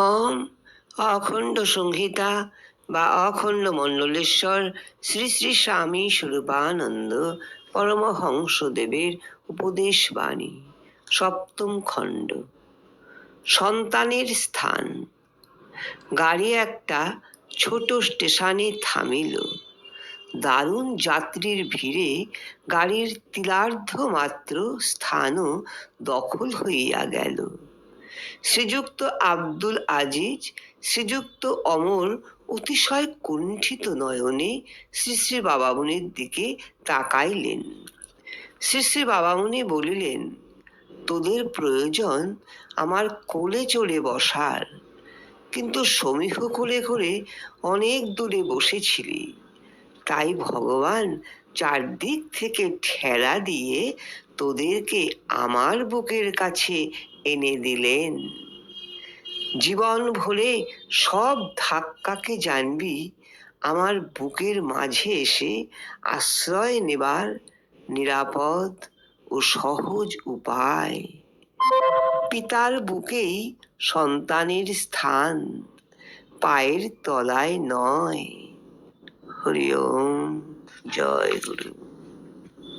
ওম অখণ্ড সংহিতা বা অখণ্ড মণ্ডলেশ্বর শ্রী শ্রী স্বামী স্বরূপানন্দ পরমহংসদেবের উপদেশ বাণী সপ্তম খণ্ড। সন্তানের স্থান। গাড়ি একটা ছোট স্টেশনে থামিল। দারুণ যাত্রীর ভিড়ে গাড়ির তিলার্ধ মাত্র স্থানও দখল হইয়া গেল। শ্রীযুক্ত আব্দুল আজিজ, শ্রীযুক্ত অমর অতিশয় কুণ্ঠিত নয়নে শ্রী শ্রী বাবামুনির দিকে তাকাইলেন। শ্রী শ্রী বাবামুনি বলিলেন, তোদের প্রয়োজন আমার কোলে চড়ে বসার। কিন্তু সমীহ কোলে করে অনেক দূরে বসেছিলি। তাই ভগবান চারদিক থেকে ঠেলা দিয়ে তোদেরকে আমার বুকের কাছে এনে দিলেন। জীবন ভরে সব ধাক্কাকে জানবি, আমার বুকের মাঝে এসে আশ্রয় নেবার নিরাপদ ও সহজ উপায়। পিতার বুকেই সন্তানের স্থান, পায়ের তলায় নয়। হরি ওম, জয় গুরু।